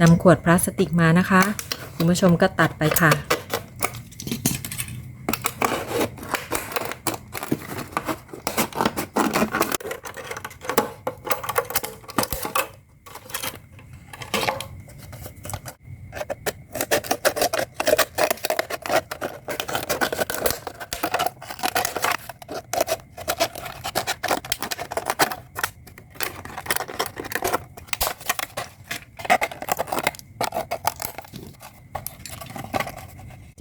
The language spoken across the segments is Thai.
นำขวดพลาสติกมานะคะ คุณผู้ชมก็ตัดไปค่ะ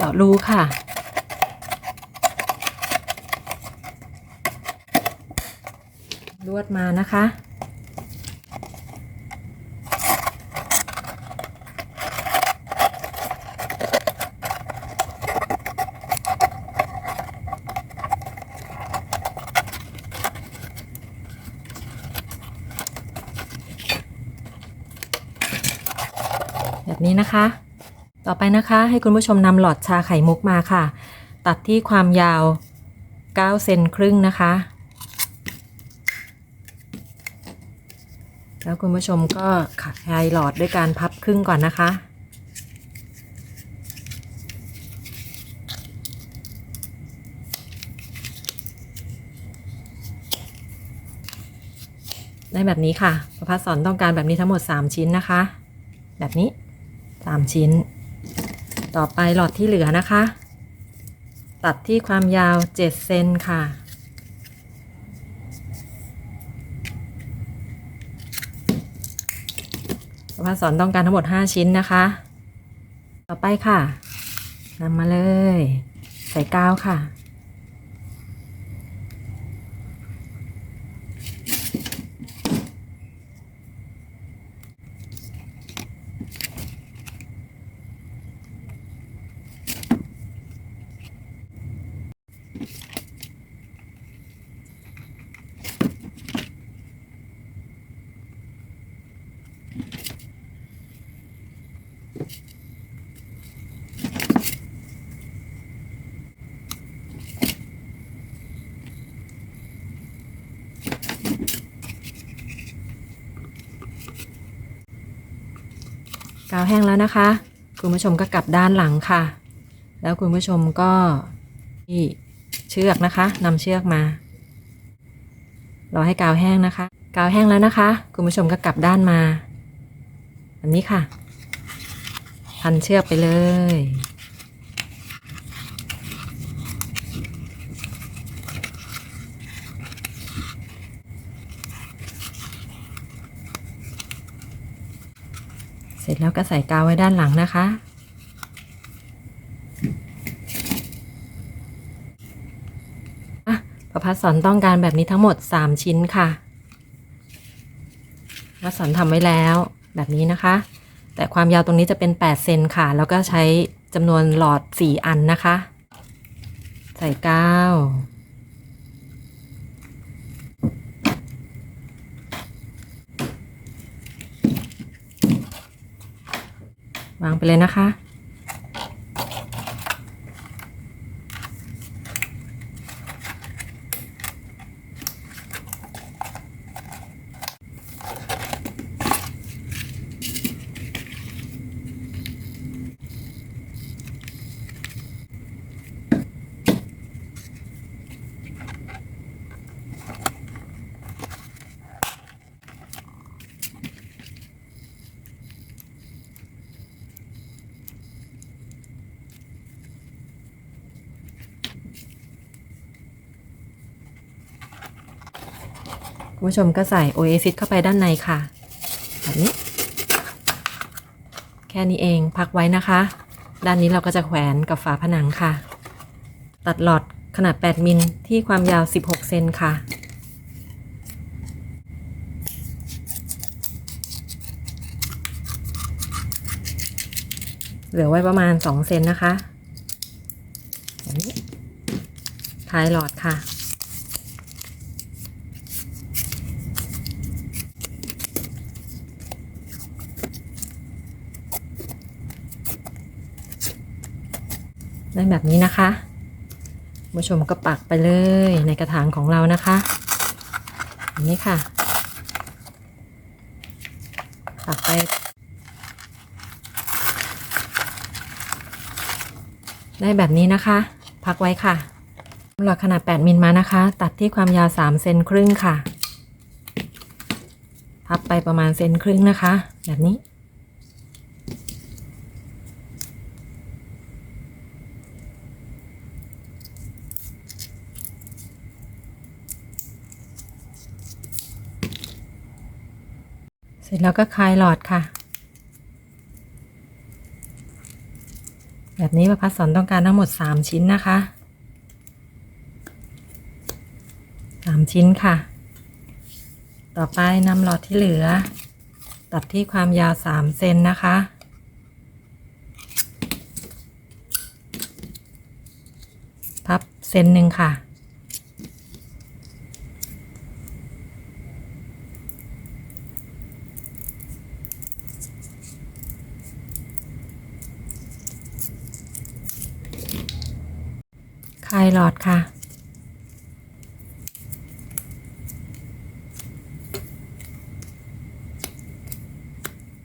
าะรูค่ะ ลวดมานะคะ แบบนี้นะคะ ต่อไปนะคะให้คุณผู้ชมนำหลอดชาไข่มุกมาค่ะ ตัดที่ความยาว 9 เซนครึ่งนะคะ แล้วคุณผู้ชมก็คลายหลอดด้วยการพับครึ่งก่อนนะคะได้แบบนี้ค่ะประพัฒสอนต้องการแบบนี้ทั้งหมด 3 ชิ้นนะคะ แบบนี้ 3 ชิ้น ต่อไปหลอดที่เหลือนะคะ ตัดที่ความยาว 7 เซนค่ะประสอนต้องการทั้งหมด 5 ชิ้นนะคะ ต่อไปค่ะนำมาเลย ใส่กาวค่ะ กาวแห้งแล้วนะคะ คุณผู้ชมก็กลับด้านหลังค่ะ แล้วคุณผู้ชมก็ที่เชือกนะคะนำเชือกมารอให้กาวแห้งนะคะ กาวแห้งแล้วนะคะ คุณผู้ชมก็กลับด้านมาแบบนี้ค่ะ พันเชือกไปเลย ร็จแล้วก็ใส่กาวไว้ด้านหลังนะคะ อะประพัดสอนต้องการแบบนี้ทั้งหมด 3 ชิ้นค่ะประพัดสอนทำไว้แล้วแบบนี้นะคะ แต่ความยาวตรงนี้จะเป็น 8 เซนค่ะ แล้วก็ใช้จำนวนหลอด 4 อันนะคะ ใส่กาว วางไปเลยนะคะ คุณผู้ชมก็ใส่โอเอซิสเข้าไปด้านในค่ะ แบบนี้ แค่นี้เองพักไว้นะคะ ด้านนี้เราก็จะแขวนกับฝาผนังค่ะ ตัดหลอดขนาด 8 มิลที่ความยาว 16 เซนค่ะ เหลือไว้ประมาณ 2 เซนนะคะนี้ท้ายหลอดค่ะ ได้แบบนี้นะคะผู้ชมก็ปักไปเลยในกระถางของเรานะคะอันนี้ค่ะ ปักไป ได้แบบนี้นะคะ พักไว้ค่ะสำหรับขนาด 8 มิลมานะคะ ตัดที่ความยาว 3 เซนครึ่งค่ะ พับไปประมาณเซนครึ่งนะคะ แบบนี้ เสร็จแล้วก็คลายหลอดค่ะ แบบนี้ประพัดสอนต้องการทั้งหมด 3 ชิ้นนะคะ 3 ชิ้นค่ะ ต่อไปนำหลอดที่เหลือ ตัดที่ความยาว 3 เซนนะคะพับเซนหนึ่งค่ะ คลายหลอดค่ะ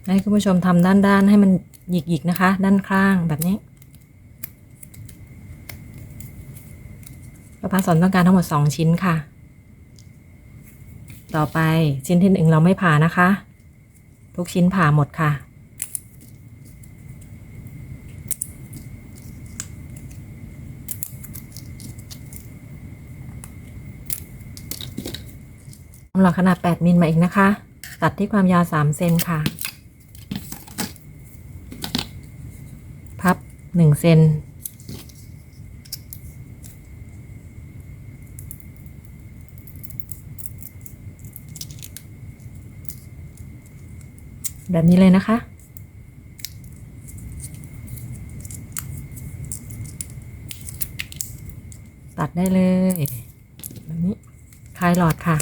ให้คุณผู้ชมทำด้านๆให้มันหยิกๆนะคะ ด้านข้างแบบนี้ประพาสอนต้องการทั้งหมด 2 ชิ้นค่ะ ต่อไปชิ้นที่หนึ่งเราไม่ผ่านะคะ ทุกชิ้นผ่าหมดค่ะ หลอดขนาด 8 มิลมาอีกนะคะ ตัดที่ความยาว 3 เซนค่ะ พับ 1 เซนแบบนี้เลยนะคะตัดได้เลยแบบนี้คลายหลอดค่ะ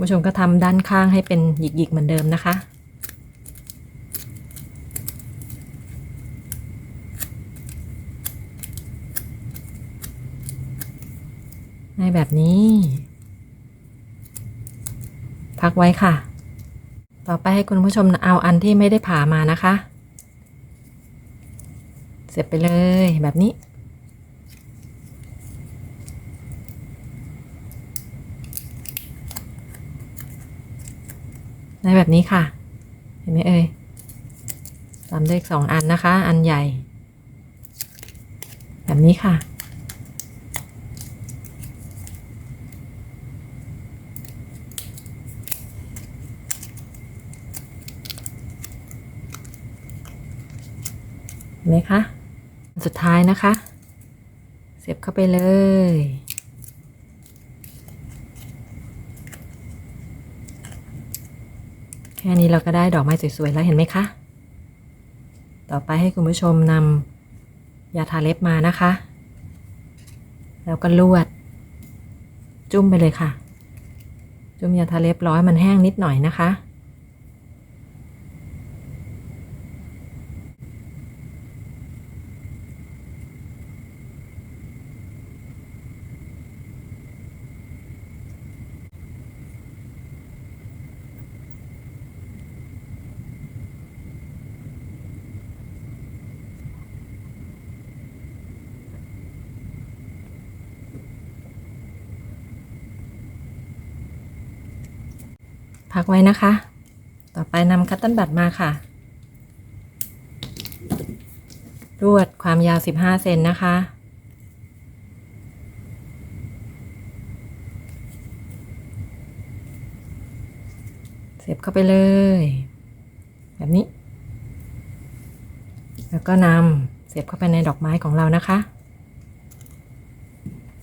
ผู้ชมก็ทำด้านข้างให้เป็นหยิกๆเหมือนเดิมนะคะในแบบนี้ พักไว้ค่ะ ต่อไปให้คุณผู้ชมเอาอันที่ไม่ได้ผ่ามานะคะ เสร็จไปเลยแบบนี้ ได้แบบนี้ค่ะ เห็นไหมเอ่ยตามด้วยอีกสองอันนะคะ อันใหญ่ แบบนี้ค่ะ เห็นไหมคะ สุดท้ายนะคะ เสียบเข้าไปเลย ค่นี้เราก็ได้ดอกไม้สวยๆแล้วเห็นไหมคะ ต่อไปให้คุณผู้ชมนำยาทาเล็บมานะคะ แล้วก็ลวด จุ่มไปเลยค่ะ จุ่มยาทาเล็บร้อยมันแห้งนิดหน่อยนะคะ พักไว้นะคะ ต่อไปนำคัตเติ้ลบัตมาค่ะ รวดความยาว 15 เซนนะคะ เสียบเข้าไปเลย แบบนี้ แล้วก็นำเสียบเข้าไปในดอกไม้ของเรานะคะ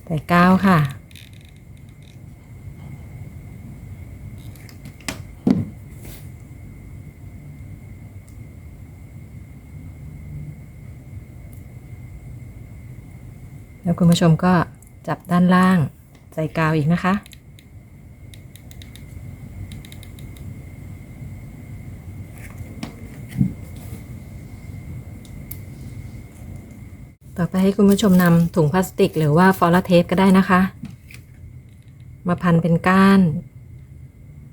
ใส่กาวค่ะ แล้วคุณผู้ชมก็จับด้านล่างใส่กาวอีกนะคะ ต่อไปให้คุณผู้ชมนำถุงพลาสติกหรือว่าฟอลเทปก็ได้นะคะ มาพันเป็นก้าน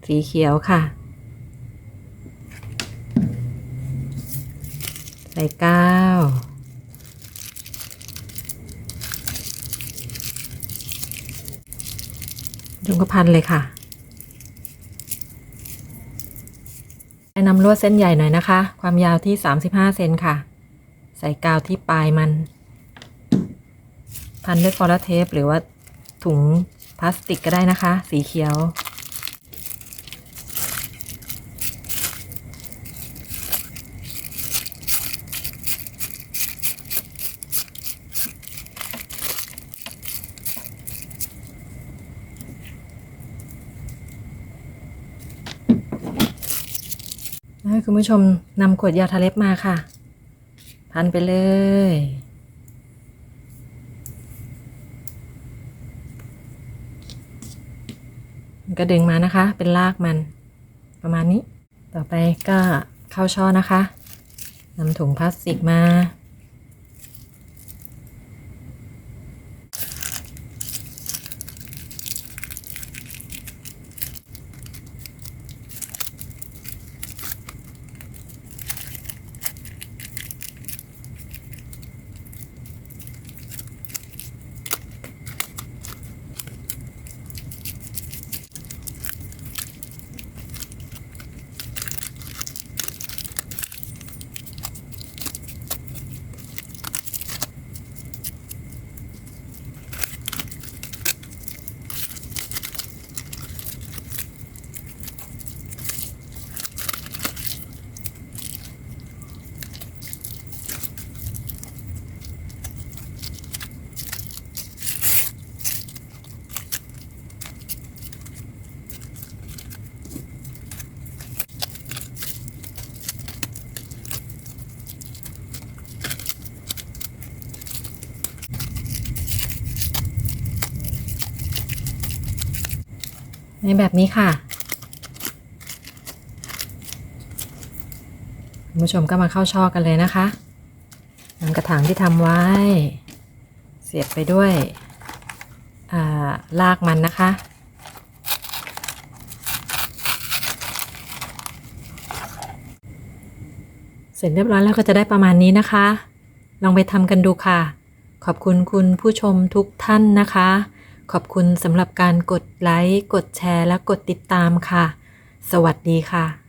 สีเขียวค่ะ ใส่กาว จุงกระพันเลยค่ะใช้นำลวดเส้นใหญ่หน่อยนะคะ ความยาวที่ 35 เซนค่ะ ใส่กาวที่ปลายมัน พันด้วยฟอลเทปหรือว่าถุงพลาสติกก็ได้นะคะ สีเขียว ให้คุณผู้ชมนำขวดยาทาเล็บมาค่ะ พันไปเลย ก็ดึงมานะคะ เป็นลากมันประมาณนี้ ต่อไปก็เข้าช่อนะคะนำถุงพลาสติกมา ในแบบนี้ค่ะคุณผู้ชมก็มาเข้าช่อกันเลยนะคะนำกระถางที่ทำไว้ เสียบไปด้วยาลากมันนะคะ เสร็จเรียบร้อยแล้วก็จะได้ประมาณนี้นะคะ ลองไปทำกันดูค่ะ ขอบคุณคุณผู้ชมทุกท่านนะคะ ขอบคุณสำหรับการกดไลค์ กดแชร์ และกดติดตามค่ะ สวัสดีค่ะ